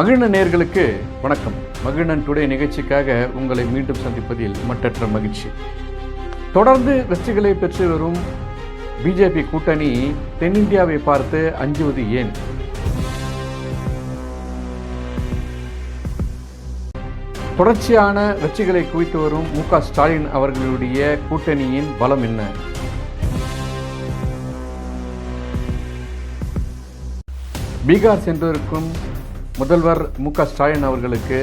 மகிழ்ந்த நேர்களுக்கு வணக்கம். மகிழ்நன் டுடே நிகழ்ச்சிக்காக உங்களை மீண்டும் சந்திப்பதில் மட்டற்ற மகிழ்ச்சி. தொடர்ந்து வெற்றிகளை பெற்று வரும் பிஜேபி கூட்டணி தென்னிந்தியாவை பார்த்து அஞ்சுவது ஏன்? தொடர்ச்சியான வெற்றிகளை குவித்து வரும் மு க ஸ்டாலின் அவர்களுடைய கூட்டணியின் பலம் என்ன? பீகார் சென்றிருக்கும் முதல்வர் மு க ஸ்டாலின் அவர்களுக்கு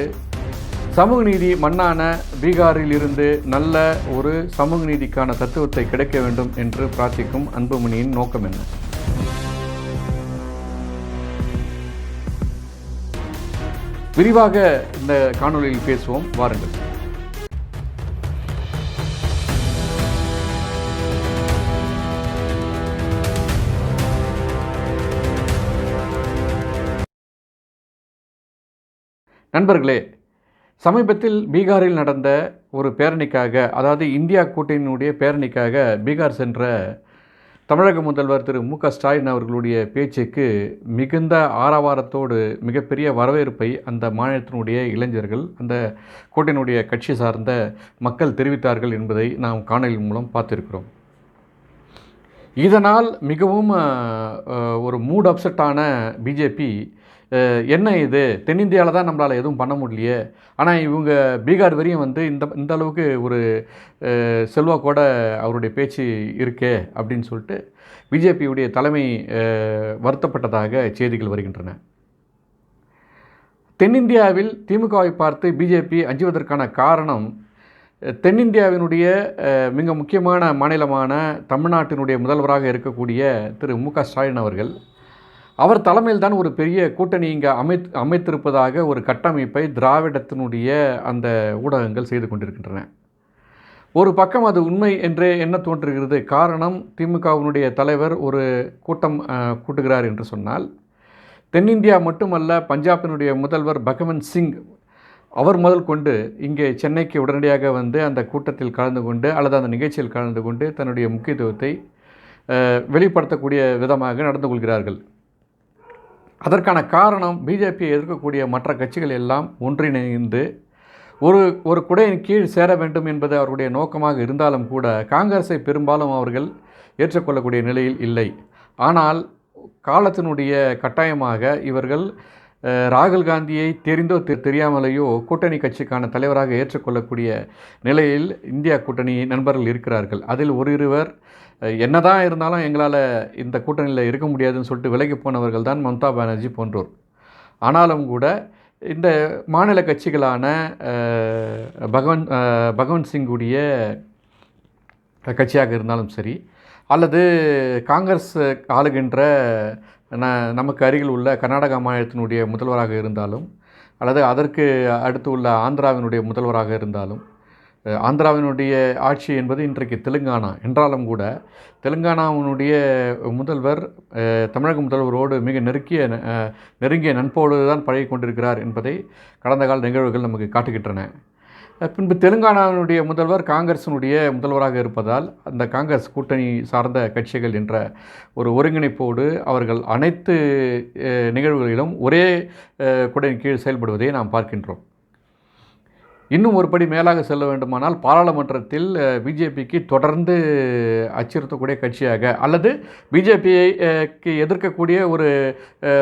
சமூக நீதி மண்ணான பீகாரில் இருந்து நல்ல ஒரு சமூக நீதிக்கான தத்துவத்தை கிடைக்க வேண்டும் என்று பிரார்த்திக்கும் அன்புமணியின் நோக்கம் என்ன? விரிவாக இந்த காணொளியில் பேசுவோம். வாருங்கள். நண்பர்களே சமீபத்தில் பீகாரில் நடந்த ஒரு பேரணிக்காக அதாவது இந்தியா கூட்டணியினுடைய பேரணிக்காக பீகார் சென்ற தமிழக முதல்வர் திரு மு க ஸ்டாலின் அவர்களுடைய பேச்சுக்கு மிகுந்த ஆரவாரத்தோடு மிகப்பெரிய வரவேற்பை அந்த மாநிலத்தினுடைய இளைஞர்கள் அந்த கூட்டணியுடைய கட்சி சார்ந்த மக்கள் தெரிவித்தார்கள் என்பதை நாம் காணொலி மூலம் பார்த்திருக்கிறோம். இதனால் மிகவும் ஒரு மூட் அப்செட்டான பிஜேபி என்ன இது? தென்னிந்தியாவில் தான் நம்மளால் எதுவும் பண்ண முடியலையே. ஆனால் இவங்க பீகார் வரையும் வந்து இந்த இந்த அளவுக்கு ஒரு செல்வாக்கோட அவருடைய பேச்சு இருக்கே அப்படின்னு சொல்லிட்டு பிஜேபியுடைய தலைமை வருத்தப்பட்டதாக செய்திகள் வருகின்றன. தென்னிந்தியாவில் திமுகவை பார்த்து பிஜேபி அஞ்சுவதற்கான காரணம் தென்னிந்தியாவினுடைய மிக முக்கியமான மாநிலமான தமிழ்நாட்டினுடைய முதல்வராக இருக்கக்கூடிய திரு மு க ஸ்டாலின் அவர்கள் அவர் தலைமையில் தான் ஒரு பெரிய கூட்டணி இங்கே அமைத் அமைத்திருப்பதாக ஒரு கட்டமைப்பை திராவிடத்தினுடைய அந்த ஊடகங்கள் செய்து கொண்டிருக்கின்றன. ஒரு பக்கம் அது உண்மை என்றே என்ன தோன்றுகிறது? காரணம் திமுகவினுடைய தலைவர் ஒரு கூட்டம் கூட்டுகிறார் என்று சொன்னால் தென்னிந்தியா மட்டுமல்ல பஞ்சாபினுடைய முதல்வர் பகவந்த் சிங் அவர் முதல் கொண்டு இங்கே சென்னைக்கு உடனடியாக வந்து அந்த கூட்டத்தில் கலந்து கொண்டு அல்லது அந்த நிகழ்ச்சியில் கலந்து கொண்டு தன்னுடைய முக்கியத்துவத்தை வெளிப்படுத்தக்கூடிய விதமாக நடந்து கொள்கிறார்கள். அதற்கான காரணம் பிஜேபியை எதிர்க்கக்கூடிய மற்ற கட்சிகள் எல்லாம் ஒன்றிணைந்து ஒரு ஒரு குடையின் கீழ் சேர வேண்டும் என்பது அவருடைய நோக்கமாக இருந்தாலும் கூட காங்கிரஸை பெரும்பாலும் அவர்கள் ஏற்றுக்கொள்ளக்கூடிய நிலையில் இல்லை. ஆனால் காலத்தினுடைய கட்டாயமாக இவர்கள் ராகுல் காந்தியை தெரிந்தோ தெ- தெரியாமலேயோ கூட்டணி கட்சிக்கான தலைவராக ஏற்றுக்கொள்ளக்கூடிய நிலையில் இந்தியா கூட்டணி நண்பர்கள் இருக்கிறார்கள். அதில் ஒரு இருவர் என்னதான் இருந்தாலும் எங்களால் இந்த கூட்டணியில் இருக்க முடியாதுன்னு சொல்லிட்டு விலகி போனவர்கள் தான் மம்தா பானர்ஜி போன்றோர். ஆனாலும் கூட இந்த மாநில கட்சிகளான அஹ், பகவன் பகவந்த் சிங்குடைய கட்சியாக இருந்தாலும் சரி அல்லது காங்கிரஸ் ஆளுகின்ற நமக்கு அருகில் உள்ள கர்நாடகா மாநிலத்தினுடைய முதல்வராக இருந்தாலும் அல்லது அதற்கு அடுத்து உள்ள ஆந்திராவினுடைய முதல்வராக இருந்தாலும் ஆந்திராவினுடைய ஆட்சி என்பது இன்றைக்கு தெலுங்கானா. என்றாலும் கூட தெலுங்கானாவினுடைய முதல்வர் தமிழக முதல்வரோடு மிக நெருக்கிய நெருங்கிய நட்போடு தான் பழகி கொண்டிருக்கிறார் என்பதை கடந்த கால நிகழ்வுகள் நமக்கு காட்டுகின்றன. பின்பு தெலுங்கானாவினுடைய முதல்வர் காங்கிரசினுடைய முதல்வராக இருப்பதால் அந்த காங்கிரஸ் கூட்டணி சார்ந்த கட்சிகள் என்ற ஒரு ஒருங்கிணைப்போடு அவர்கள் அனைத்து நிகழ்வுகளிலும் ஒரே குடையின் கீழ் செயல்படுவதை நாம் பார்க்கின்றோம். இன்னும் ஒருபடி மேலாக செல்ல வேண்டுமானால் பாராளுமன்றத்தில் பிஜேபிக்கு தொடர்ந்து அச்சுறுத்தக்கூடிய கட்சியாக அல்லது பிஜேபியைக்கு எதிர்க்கக்கூடிய ஒரு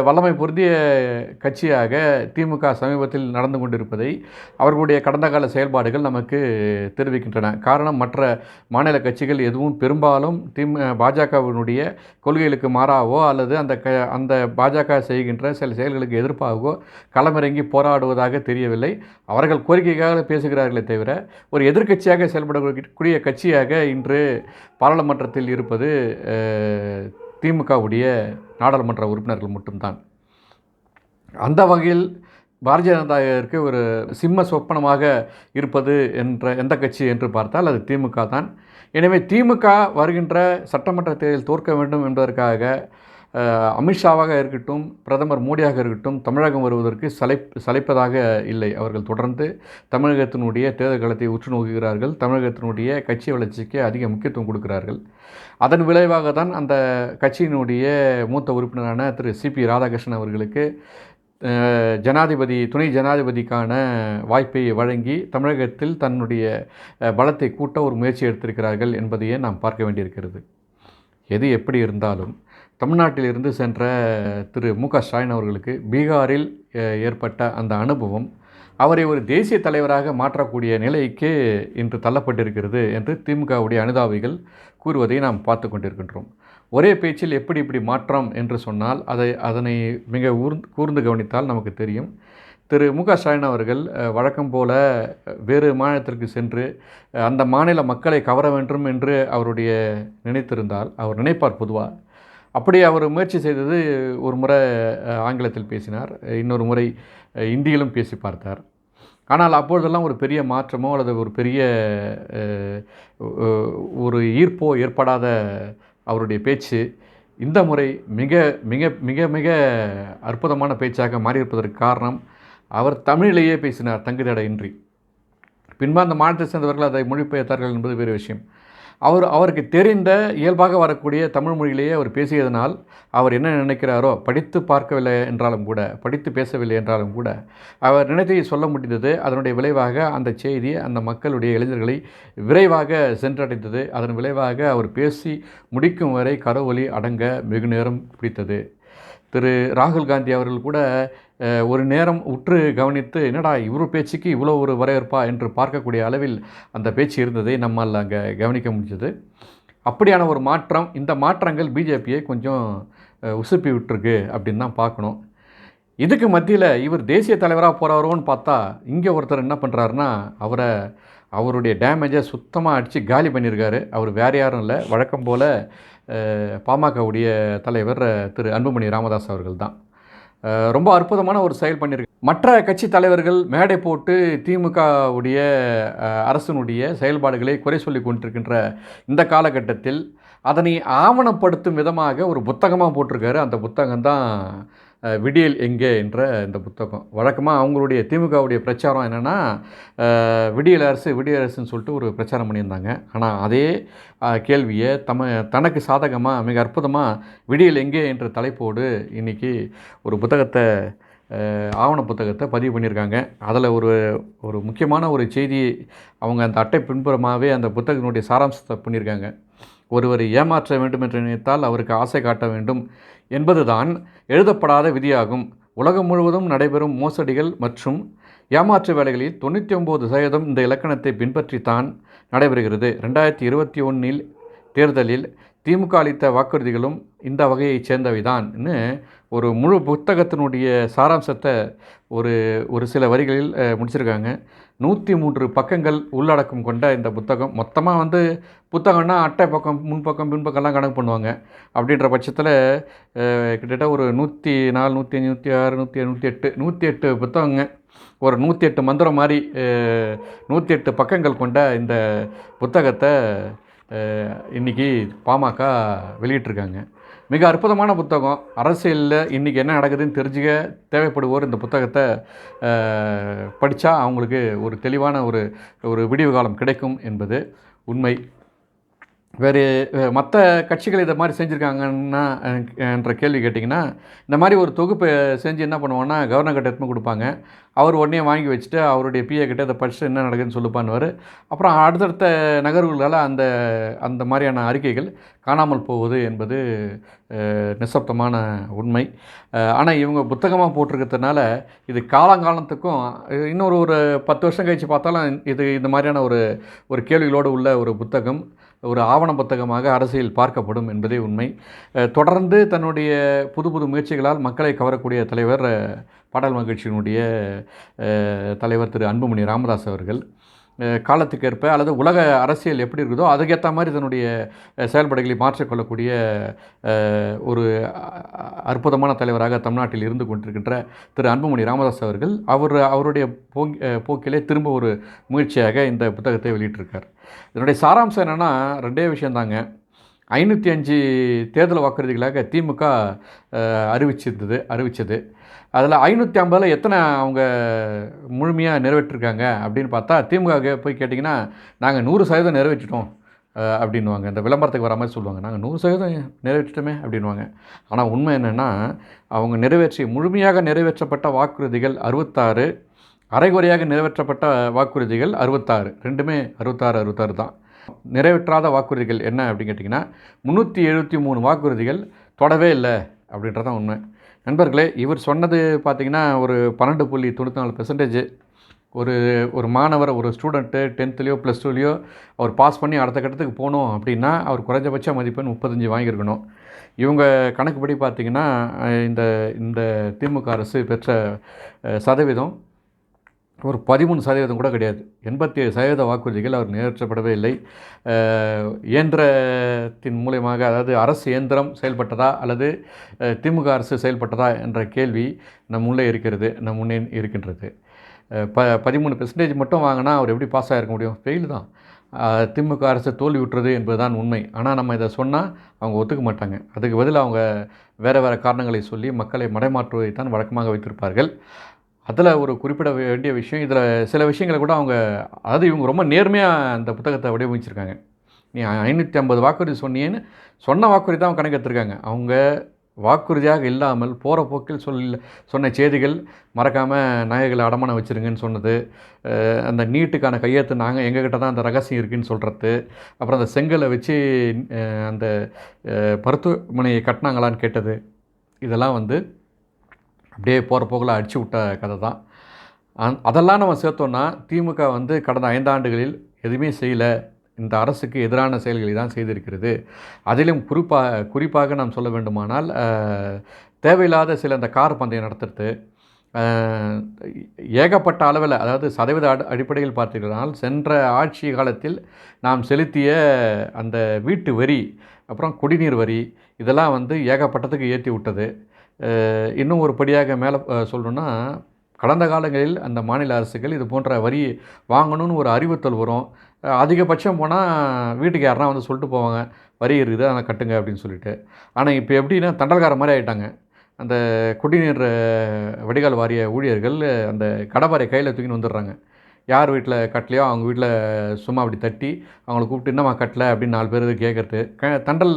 வல்லமை பொருந்திய கட்சியாக திமுக சமீபத்தில் நடந்து கொண்டிருப்பதை அவர்களுடைய கடந்த கால செயல்பாடுகள் நமக்கு தெரிவிக்கின்றன. காரணம் மற்ற மாநில கட்சிகள் எதுவும் பெரும்பாலும் திமு பாஜகவினுடைய கொள்கைகளுக்கு மாறாவோ அல்லது அந்த க அந்த பாஜக செய்கின்ற சில செயல்களுக்கு எதிர்ப்பாகவோ களமிறங்கி போராடுவதாக தெரியவில்லை. அவர்கள் கோரிக்கைக்காக பேசுகிறார்களே தவிர ஒரு எதிர்க்கட்சியாக செயல்படக்கூடிய கட்சியாக இன்று பாராளுமன்றத்தில் இருப்பது திமுகவுடைய நாடாளுமன்ற உறுப்பினர்கள் மட்டும்தான். அந்த வகையில் பாரதிய ஜனதாவிற்கு ஒரு சிம்ம சொப்பனமாக இருப்பது என்ற எந்த கட்சி என்று பார்த்தால் அது திமுக தான். எனவே திமுக வருகின்ற சட்டமன்ற தேர்தலில் தோற்க வேண்டும் என்பதற்காக அமித்ஷாவாக இருக்கட்டும் பிரதமர் மோடியாக இருக்கட்டும் தமிழகம் வருவதற்கு சலை சளைப்பதாக இல்லை அவர்கள் தொடர்ந்து. தமிழகத்தினுடைய தேர்தல் களத்தை உற்று நோக்குகிறார்கள். தமிழகத்தினுடைய கட்சி வளர்ச்சிக்கு அதிக முக்கியத்துவம் கொடுக்கிறார்கள். அதன் விளைவாக தான் அந்த கட்சியினுடைய மூத்த உறுப்பினரான திரு சிபி ராதாகிருஷ்ணன் அவர்களுக்கு ஜனாதிபதி துணை ஜனாதிபதிக்கான வாய்ப்பை வழங்கி தமிழகத்தில் தன்னுடைய பலத்தை கூட்ட ஒரு முயற்சி எடுத்திருக்கிறார்கள் என்பதையே நாம் பார்க்க வேண்டியிருக்கிறது. எது எப்படி இருந்தாலும் தமிழ்நாட்டிலிருந்து சென்ற திரு மு க ஸ்டாலின் அவர்களுக்கு பீகாரில் ஏற்பட்ட அந்த அனுபவம் அவரை ஒரு தேசிய தலைவராக மாற்றக்கூடிய நிலைக்கு இன்று தள்ளப்பட்டிருக்கிறது என்று திமுகவுடைய அனுதாபிகள் கூறுவதை நாம் பார்த்து கொண்டிருக்கின்றோம். ஒரே பேச்சில் எப்படி இப்படி மாற்றம் என்று சொன்னால் அதை அதனை மிக ஊர்ந்து கூர்ந்து கவனித்தால் நமக்கு தெரியும். திரு மு க ஸ்டாலின் அவர்கள் வழக்கம் போல வேறு மாநிலத்திற்கு சென்று அந்த மாநில மக்களை கவர வேண்டும் என்று அவருடைய நினைத்திருந்தால் அவர் நினைப்பார் பொதுவாக அப்படி அவர் முயற்சி செய்தது ஒரு முறை ஆங்கிலத்தில் பேசினார். இன்னொரு முறை இந்தியிலும் பேசி பார்த்தார். ஆனால் அப்பொழுதெல்லாம் ஒரு பெரிய மாற்றமோ அல்லது ஒரு பெரிய ஒரு ஈர்ப்போ ஏற்படாத அவருடைய பேச்சு இந்த முறை மிக மிக மிக மிக அற்புதமான பேச்சாக மாறியிருப்பதற்கு காரணம் அவர் தமிழிலேயே பேசினார் தங்குதடையின்றி. பின்பு அந்த மாநிலத்தை சேர்ந்தவர்கள் அதை மொழிபெயர்த்தார்கள் என்பது வேறு விஷயம். அவர் அவருக்கு தெரிந்த இயல்பாக வரக்கூடிய தமிழ் மொழியிலேயே அவர் பேசியதனால் அவர் என்ன நினைக்கிறாரோ படித்து பார்க்கவில்லை என்றாலும் கூட படித்து பேசவில்லை என்றாலும் கூட அவர் நினைத்ததை சொல்ல முடிந்தது. அதனுடைய விளைவாக அந்த செய்தி அந்த மக்களுடைய இளைஞர்களை விரைவாக சென்றடைந்தது. அதன் விளைவாக அவர் பேசி முடிக்கும் வரை கரவொலி அடங்க வெகு நேரம் பிடித்தது. திரு ராகுல் காந்தி அவர்கள் கூட ஒரு நேரம் உற்று கவனித்து என்னடா இவரு பேச்சுக்கு இவ்வளோ ஒரு வரவேற்பா? என்று பார்க்கக்கூடிய அளவில் அந்த பேச்சு இருந்ததை நம்மால் அங்கே கவனிக்க முடிஞ்சது. அப்படியான ஒரு மாற்றம் இந்த மாற்றங்கள் பிஜேபியை கொஞ்சம் உசுப்பி விட்டுருக்கு அப்படின்னு தான் பார்க்கணும். இதுக்கு மத்தியில் இவர் தேசிய தலைவராக போகிறாரோன்னு பார்த்தா இங்கே ஒருத்தர் என்ன பண்ணுறாருன்னா அவரை அவருடைய டேமேஜை சுத்தமாக அடித்து காலி பண்ணியிருக்காரு. அவர் வேறு யாரும் இல்லை. வழக்கம் போல் பாமகவுடைய தலைவர் திரு அன்புமணி ராமதாஸ் அவர்கள் தான். ரொம்ப அற்புதமான ஒரு செயல் பண்ணியிருக்கு. மற்ற கட்சி தலைவர்கள் மேடை போட்டு திமுகவுடைய அரசனுடைய அரசினுடைய செயல்பாடுகளை குறை சொல்லி கொண்டிருக்கின்ற இந்த காலகட்டத்தில் அதனை ஆவணப்படுத்தும் விதமாக ஒரு புத்தகமாக போட்டிருக்காரு. அந்த புத்தகம் தான் விடியல் எங்கே என்ற இந்த புத்தகம். வழக்கமாக அவங்களுடைய திமுகவுடைய பிரச்சாரம் என்னென்னா விடியல் அரசு விடியல் அரசுன்னு சொல்லிட்டு ஒரு பிரச்சாரம் பண்ணியிருந்தாங்க. ஆனால் அதே கேள்வியை தம தனக்கு சாதகமாக மிக அற்புதமாக விடியல் எங்கே என்ற தலைப்போடு இன்றைக்கி ஒரு புத்தகத்தை ஆவண புத்தகத்தை பதிவு பண்ணியிருக்காங்க. அதில் ஒரு ஒரு முக்கியமான ஒரு செய்தி அவங்க அந்த அட்டை பின்புறமாகவே அந்த புத்தகத்தினுடைய சாராம்சத்தை பண்ணியிருக்காங்க. ஒருவரை ஏமாற்ற வேண்டும் என்று நினைத்தால் அவருக்கு ஆசை காட்ட வேண்டும் என்பதுதான் எழுதப்படாத விதியாகும். உலகம் முழுவதும் நடைபெறும் மோசடிகள் மற்றும் ஏமாற்று வேலைகளில் தொண்ணூற்றி ஒம்பது சதவீதம் இந்த இலக்கணத்தை பின்பற்றித்தான் நடைபெறுகிறது. ரெண்டாயிரத்தி இருபத்தி ஒன்றில் தேர்தலில் திமுக அளித்த வாக்குறுதிகளும் இந்த வகையைச் சேர்ந்தவைதான்னு ஒரு முழு புத்தகத்தினுடைய சாராம்சத்தை ஒரு ஒரு சில வரிகளில் முடிச்சிருக்காங்க. நூற்றி மூன்று பக்கங்கள் உள்ளடக்கம் கொண்ட இந்த புத்தகம். மொத்தமாக வந்து புத்தகம்னா அட்டை பக்கம் முன்பக்கம் பின்பக்கம்லாம் கணக்கு பண்ணுவாங்க. அப்படின்ற பட்சத்தில் கிட்டத்தட்ட ஒரு நூற்றி நாலு நூற்றி அஞ்சு நூற்றி ஆறு நூற்றி நூற்றி எட்டு நூற்றி எட்டு புத்தகங்க. ஒரு நூற்றி எட்டு மந்திரம் மாதிரி நூற்றி எட்டு பக்கங்கள் கொண்ட இந்த புத்தகத்தை இன்றைக்கி இன்னைக்கு பாமக வெளியிட்டிருக்காங்க. மிக அற்புதமான புத்தகம். அரசியலில் இன்றைக்கி என்ன நடக்குதுன்னு தெரிஞ்சுக்க தேவைப்படுவோர் இந்த புத்தகத்தை படித்தா அவங்களுக்கு ஒரு தெளிவான ஒரு ஒரு விடிவு காலம் கிடைக்கும் என்பது உண்மை. வேறு மற்ற கட்சிகள் இதை மாதிரி செஞ்சுருக்காங்கன்னா என்ற கேள்வி கேட்டிங்கன்னா இந்த மாதிரி ஒரு தொகுப்பு செஞ்சு என்ன பண்ணுவோன்னா கவர்னர் கிட்ட எடுத்துன்னு கொடுப்பாங்க. அவர் உடனே வாங்கி வச்சுட்டு அவருடைய பிஏ கிட்ட இதை படிச்சுட்டு என்ன நடக்குதுன்னு சொல்லுப்பான்னுவார் அப்புறம் அடுத்தடுத்த நகர்வுகளால் அந்த அந்த மாதிரியான அறிக்கைகள் காணாமல் போவது என்பது நிசப்தமான உண்மை. ஆனால் இவங்க புத்தகமாக போட்டிருக்கிறதுனால இது காலங்காலத்துக்கும் இன்னொரு ஒரு பத்து வருஷம் கழித்து பார்த்தாலும் இது இந்த மாதிரியான ஒரு ஒரு கேள்விகளோடு உள்ள ஒரு புத்தகம். ஒரு ஆவண புத்தகமாக அரசியல் பார்க்கப்படும் என்பதே உண்மை. தொடர்ந்து தன்னுடைய புது புது முயற்சிகளால் மக்களை கவரக்கூடிய தலைவர் பாடல் மகிழ்ச்சியினுடைய தலைவர் திரு அன்புமணி ராமதாஸ் அவர்கள். காலத்துக்கேற்ப அல்லது உலக அரசியல் எப்படி இருக்குதோ அதுக்கேற்ற மாதிரி தன்னுடைய செயல்பாடுகளை மாற்றிக்கொள்ளக்கூடிய ஒரு அற்புதமான தலைவராக தமிழ்நாட்டில் இருந்து கொண்டிருக்கின்ற திரு அன்புமணி ராமதாஸ் அவர்கள் அவர் அவருடைய போக்கிலே திரும்ப ஒரு முயற்சியாக இந்த புத்தகத்தை வெளியிட்டிருக்கார். இதனுடைய சாராம்சம் என்னென்னா ரெண்டே விஷயந்தாங்க. ஐநூற்றி அஞ்சு தேர்தல் வாக்குறுதிகளாக திமுக அறிவிச்சிருந்தது அறிவித்தது அதில் ஐநூற்றி ஐம்பதில் எத்தனை அவங்க முழுமையாக நிறைவேற்றிருக்காங்க அப்படின்னு பார்த்தா திமுக போய் கேட்டிங்கன்னா நாங்கள் நூறு சதவீதம் நிறைவேற்றிட்டோம் அப்படின்வாங்க அப்படின்னுவாங்க. இந்த விளம்பரத்துக்கு வர மாதிரி சொல்லுவாங்க. நாங்கள் நூறு சதவீதம் நிறைவேற்றிட்டோமே அப்படின்வாங்க ஆனால் உண்மை என்னென்னா அவங்க நிறைவேற்றி முழுமையாக நிறைவேற்றப்பட்ட வாக்குறுதிகள் அறுபத்தாறு அரைகுறையாக நிறைவேற்றப்பட்ட வாக்குறுதிகள் அறுபத்தாறு. ரெண்டுமே அறுபத்தாறு அறுபத்தாறு தான். நிறைவேற்றாத வாக்குறுதிகள் என்ன அப்படின்னு கேட்டிங்கன்னா முந்நூற்றி எழுபத்தி மூணு வாக்குறுதிகள் தொடவே இல்லை அப்படின்றது தான் உண்மை. நண்பர்களே இவர் சொன்னது பார்த்திங்கன்னா ஒரு பன்னெண்டு புள்ளி தொண்ணூற்றி நாலு பெர்சன்டேஜ் ஒரு ஒரு மாணவர் ஒரு ஸ்டூடெண்ட்டு டென்த்துலேயோ ப்ளஸ் டூலேயோ அவர் பாஸ் பண்ணி அடுத்த கட்டத்துக்கு போகணும் அப்படின்னா அவர் குறைஞ்சபட்ச மதிப்பெண் முப்பத்தஞ்சு வாங்கியிருக்கணும். இவங்க கணக்குப்படி பார்த்திங்கன்னா இந்த இந்த திமுக அரசு பெற்ற சதவீதம் ஒரு பதிமூணு சதவீதம் கூட கிடையாது. எண்பத்தி ஏழு சதவீத வாக்குறுதிகள் அவர் நிறைவேற்றப்படவே இல்லை. இயந்திரத்தின் மூலயமாக அதாவது அரசு இயந்திரம் செயல்பட்டதா அல்லது திமுக அரசு செயல்பட்டதா என்ற கேள்வி நம் உள்ளே இருக்கிறது நம் முன்னே இருக்கின்றது. ப பதிமூணு பெர்சன்டேஜ் மட்டும் வாங்கினா அவர் எப்படி பாஸ் ஆகிருக்க முடியும்? ஃபெயில் தான். திமுக அரசு தோல்வி விட்டுறது என்பதுதான் உண்மை. ஆனால் நம்ம இதை சொன்னால் அவங்க ஒத்துக்க மாட்டாங்க. அதுக்கு பதில் அவங்க வேறு வேறு காரணங்களை சொல்லி மக்களை மடைமாற்றுவதை தான் வழக்கமாக வைத்திருப்பார்கள். அதில் ஒரு குறிப்பிட வேண்டிய விஷயம் இதில் சில விஷயங்களை கூட அவங்க அதாவது இவங்க ரொம்ப நேர்மையாக அந்த புத்தகத்தை வடிவமைச்சிருக்காங்க. நீ ஐநூற்றி ஐம்பது வாக்குறுதி சொன்னியேன்னு சொன்ன வாக்குறுதி தான் அவங்க கணக்கு எடுத்திருக்காங்க. அவங்க வாக்குறுதியாக இல்லாமல் போகிற போக்கில் சொல் சொன்ன செய்திகள் மறக்காமல் நகைகளை அடமானம் வச்சுருங்கன்னு சொன்னது. அந்த நீட்டுக்கான கையெழுத்து நாங்கள் எங்ககிட்ட தான் அந்த ரகசியம் இருக்குதுன்னு சொல்கிறது அப்புறம் அந்த செங்கலை வச்சு அந்த மருத்துவமனையை கட்டினாங்களான்னு கேட்டது. இதெல்லாம் வந்து அப்படியே போகிற போக்கில் அடிச்சு விட்ட கதை தான். அந் அதெல்லாம் நம்ம சேர்த்தோன்னா திமுக வந்து கடந்த ஐந்தாண்டுகளில் எதுவுமே செய்யலை. இந்த அரசுக்கு எதிரான செயல்களை தான் செய்திருக்கிறது. அதிலும் குறிப்பாக குறிப்பாக நாம் சொல்ல வேண்டுமானால் தேவையில்லாத சில இந்த கார் பந்தயம் நடத்துறது ஏகப்பட்ட அளவில் அதாவது சதவீத அடிப்படையில் பார்த்தீர்களால் சென்ற ஆட்சி காலத்தில் நாம் செலுத்திய அந்த வீட்டு வரி அப்புறம் குடிநீர் வரி இதெல்லாம் வந்து ஏகப்பட்டதுக்கு ஏற்றி விட்டது. இன்னும் ஒரு படியாக மேலே சொல்லணுன்னா கடந்த காலங்களில் அந்த மாநில அரசுகள் இது போன்ற வரி வாங்கணும்னு ஒரு அறிவுறுத்தல் வரும். அதிகபட்சம் போனால் வீட்டுக்கு யாருனா வந்து சொல்லிட்டு போவாங்க வரி இருக்குது அதை கட்டுங்க அப்படின்னு சொல்லிட்டு. ஆனால் இப்போ எப்படின்னா தண்டல்கார மாதிரி ஆகிட்டாங்க அந்த குடிநீர் வடிகால் வாரிய ஊழியர்கள் அந்த கடப்பாரை கையில் தூக்கின்னு வந்துடுறாங்க. யார் வீட்டில் கட்டலையோ அவங்க வீட்டில் சும்மா அப்படி தட்டி அவங்கள கூப்பிட்டு என்னம்மா கட்டலை? அப்படின்னு நாலு பேர் கேட்குறது க தண்டல்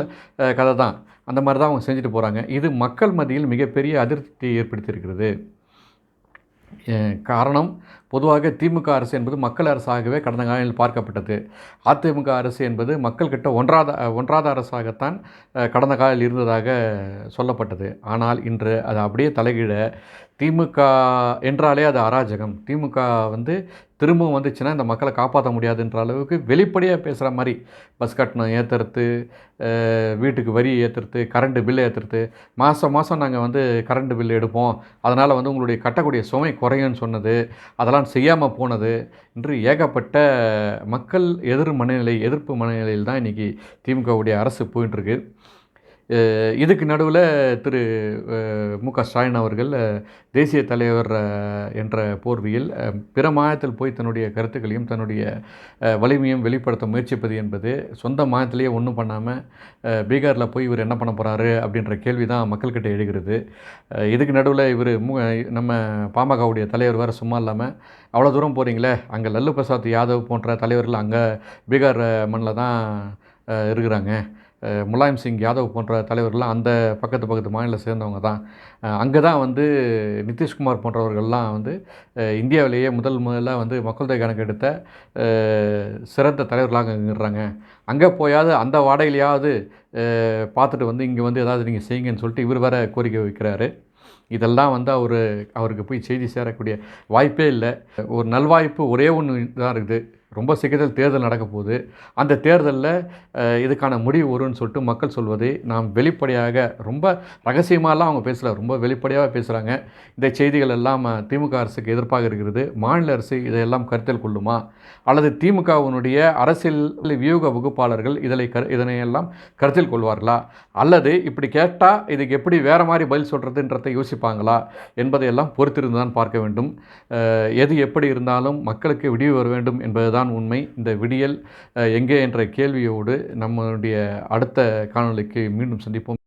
கதை தான். அந்த மாதிரி தான் அவங்க செஞ்சுட்டு போகிறாங்க இது மக்கள் மத்தியில் மிகப்பெரிய அதிருப்தியை ஏற்படுத்தியிருக்கிறது. காரணம் பொதுவாக திமுக அரசு என்பது மக்கள் அரசாகவே கடந்த காலங்களில் பார்க்கப்பட்டது. அதிமுக அரசு என்பது மக்கள்கிட்ட ஒன்றாத ஒன்றாத அரசாகத்தான் கடந்த காலில் இருந்ததாக சொல்லப்பட்டது. ஆனால் இன்று அது அப்படியே தலைகீழ திமுக என்றாலே அது அராஜகம். திமுக வந்து திரும்பவும் வந்துச்சுன்னா இந்த மக்களை காப்பாற்ற முடியாதுன்ற அளவுக்கு வெளிப்படையாக பேசுகிற மாதிரி பஸ் கட்டணம் ஏற்றுறது வீட்டுக்கு வரி ஏற்றுறது கரண்ட்டு பில்லு ஏற்றுறது மாதம் மாதம் நாங்கள் வந்து கரண்ட் பில் எடுப்போம். அதனால் வந்து உங்களுடைய கட்டக்கூடிய சுமை குறையும்னு சொன்னது. அதெல்லாம் செய்யாமல் போனது இன்று ஏகப்பட்ட மக்கள் எதிர் மனநிலை எதிர்ப்பு மனநிலையில் தான் இன்றைக்கி திமுகவுடைய அரசு போயிட்டுருக்கு இதுக்கு நடுவில் திரு மு க ஸ்டாலின் அவர்கள் தேசிய தலைவர் என்ற போர்வையில் பிற மாநிலத்தில் போய் தன்னுடைய கருத்துக்களையும் தன்னுடைய வலிமையும் வெளிப்படுத்த முயற்சிப்பது என்பது சொந்த மாநிலத்திலேயே ஒன்றும் பண்ணாமல் பீகாரில் போய் இவர் என்ன பண்ண போகிறாரு அப்படின்ற கேள்வி தான் மக்கள்கிட்ட எழுகிறது. இதுக்கு நடுவில் இவர் மு நம்ம பாமகவுடைய தலைவர் வேறு சும்மா இல்லாமல் அவ்வளோ தூரம் போகிறீங்களே அங்கே லல்லு பிரசாத் யாதவ் போன்ற தலைவர்கள் அங்கே பீகார் மண்ணில் தான் இருக்கிறாங்க. முலாயம் சிங் யாதவ் போன்ற தலைவர்கள்லாம் அந்த பக்கத்து பக்கத்து மாநிலம் சேர்ந்தவங்க தான். அங்கே தான் வந்து நிதிஷ்குமார் போன்றவர்கள்லாம் வந்து இந்தியாவிலேயே முதல் முதல்ல வந்து மக்கள் தொகை கணக்கெடுத்த சிறந்த தலைவர்களாக இருக்கிறாங்க அங்கே போயாவது அந்த வாடகையிலையாவது பார்த்துட்டு வந்து இங்கே வந்து ஏதாவது நீங்கள் செய்யுங்கன்னு சொல்லிட்டு இவர் வேறு கோரிக்கை வைக்கிறாரு. இதெல்லாம் வந்து அவர் அவருக்கு போய் செய்தி சேரக்கூடிய வாய்ப்பே இல்லை. ஒரு நல்வாய்ப்பு ஒரே ஒன்று தான் இருக்குது. ரொம்ப சீக்கிரத்தில் தேர்தல் நடக்க போகுது அந்த தேர்தலில் இதுக்கான முடிவு வரும்னு சொல்லிட்டு மக்கள் சொல்வதை நாம் வெளிப்படையாக ரொம்ப ரகசியமாகலாம் அவங்க பேசல ரொம்ப வெளிப்படையாக பேசுகிறாங்க இந்த செய்திகள் எல்லாம் திமுக அரசுக்கு எதிர்ப்பாக இருக்கிறது. மாநில அரசு இதையெல்லாம் கருத்தில் கொள்ளுமா? அல்லது திமுகவினுடைய அரசியல் வியூக வகுப்பாளர்கள் இதனை கரு இதனையெல்லாம் கருத்தில் கொள்வார்களா? அல்லது இப்படி கேட்டால் இதுக்கு எப்படி வேறு மாதிரி பதில் சொல்கிறதுன்றதை யோசிப்பாங்களா? என்பதையெல்லாம் பொறுத்திருந்து தான் பார்க்க வேண்டும். எது எப்படி இருந்தாலும் மக்களுக்கு விடிவு வர வேண்டும் என்பதுதான் உண்மை. இந்த விடியல் எங்கே என்ற கேள்வியோடு நம்மளுடைய அடுத்த காணொலிக்கு மீண்டும் சந்திப்போம்.